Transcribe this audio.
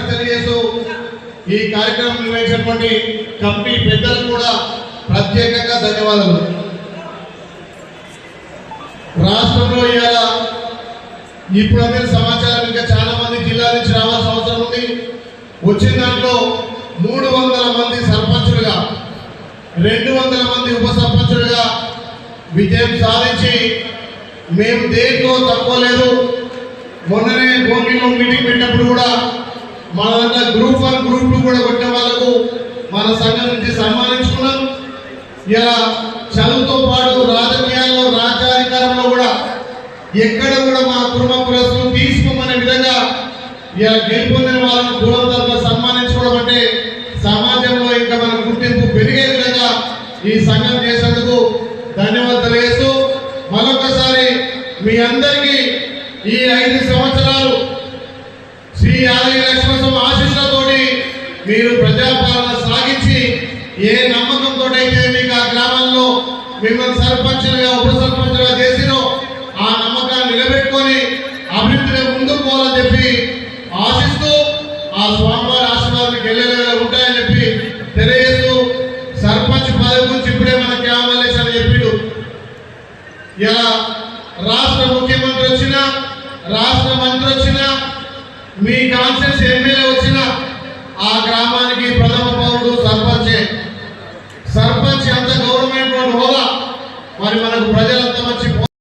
Thanks తెలియజేస్తూ ఈ కార్యక్రమం నిర్వహించినటువంటి కంపెనీ పెద్దలకు కూడా ప్రత్యేకంగా ధన్యవాదాలు. రాష్ట్రంలో ఇవాళ ఇప్పుడు అందిన సమాచారం ఇంకా చాలా మంది జిల్లా నుంచి రావాల్సిన అవసరం ఉంది. వచ్చిన దాంట్లో మూడు వందల మంది సర్పంచులుగా రెండు వందల మంది ఉప సర్పంచులుగా విజయం సాధించి మేము దేంట్లో తక్కువ లేదు. మొన్ననే భూమిలో మీటింగ్ పెట్టినప్పుడు కూడా ఇలా చదువుతో పాటు రాజకీయాల్లో రాజ్యాధికారంలో కూడా ఎక్కడ కూడా మా కుటుంబ ప్రశ్నలు తీసుకోమనే విధంగా ఇలా గెలుపొందిన వాళ్ళను దూరంగా సన్మానించుకోవడం అంటే సమాజంలో ఇంకా మన గుర్తింపు పెరిగే విధంగా ఈ సంఘం చేసేందుకు ధన్యవాదాలు తెలియజేస్తూ మరొకసారి మీ అందరికీ ఈ ఐదు సంవత్సరాలు శ్రీ యాదగిరి లక్ష్మణ ఆశీస్సులతోటి మీరు ప్రజాపాలన సాగించి ఏ నమ్మకంతో అయితే మీకు ఆ గ్రామంలో మిమ్మల్ని సర్పంచులుగా ఉప సర్పంచులుగా చేసినో ఆ నమ్మకాన్ని నిలబెట్టుకొని అభివృద్ధిని ముందుకు పోవాలని చెప్పి ఆశిస్తూ ఆ స్వామివారి ఆశీర్వాదానికి వెళ్ళేలా ఉంటాయని చెప్పి తెలియజేస్తూ సర్పంచ్ పదవి గురించి ఇప్పుడే మన క్యామలేస్ అని చెప్పిండు. ఇలా రాష్ట్ర ముఖ్యమంత్రి వచ్చినా రాష్ట్ర మంత్రి వచ్చినా మీ కాన్షియస్ ఎమ్మెల్యే వచ్చినా ఆ గ్రామానికి ప్రథమ మరి మనకు ప్రజల